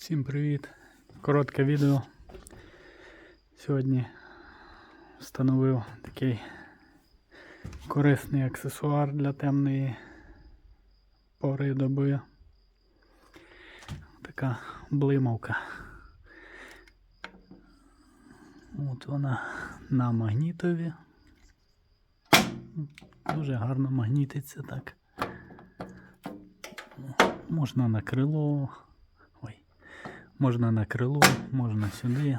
Всім привіт! Коротке відео. Сьогодні встановив такий корисний аксесуар для темної пори доби. Така блимавка. От вона на магнітові. Дуже гарно магнітиться так. Можна на крило. Можна на крило, можна сюди.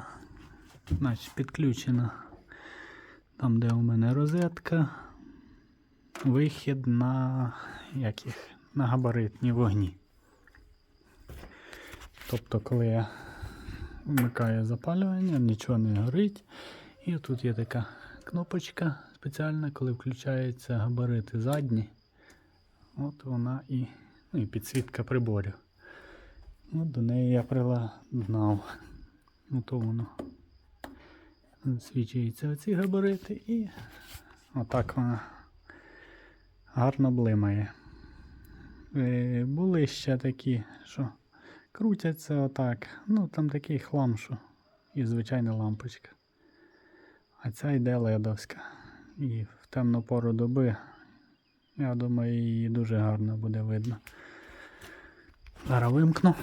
Значить, підключена там, де у мене розетка. Вихід на яких? На габаритні вогні. Тобто, коли я вмикаю запалювання, нічого не горить. І тут є така кнопочка спеціальна, коли включаються габарити задні. От вона і, ну, і підсвітка приборів. От до неї я приладнав. Ну то воно свічуються оці габарити і отак вона гарно блимає. Е, Були ще такі, що крутяться отак. Ну там такий хлам, що і звичайна лампочка. А ця йде ледовська. І в темну пору доби, я думаю, її дуже гарно буде видно. Зараз вимкну.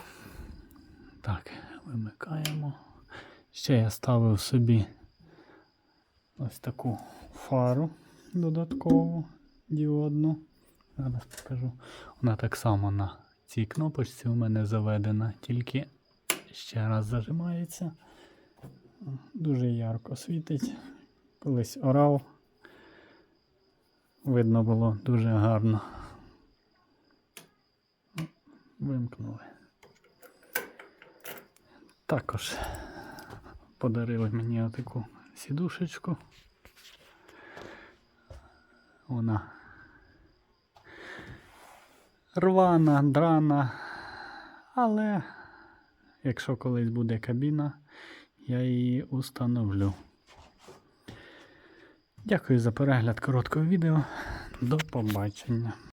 Так, вимикаємо. Ще я ставив собі ось таку фару додаткову діодну. Зараз покажу. Вона так само на цій кнопочці у мене заведена, тільки ще раз зажимається. Дуже ярко світить. Колись орав. Видно було дуже гарно. Вимкнули. Також подарили мені отаку сідушечку. Вона рвана, драна, але якщо колись буде кабіна, я її установлю. Дякую за перегляд короткого відео. До побачення.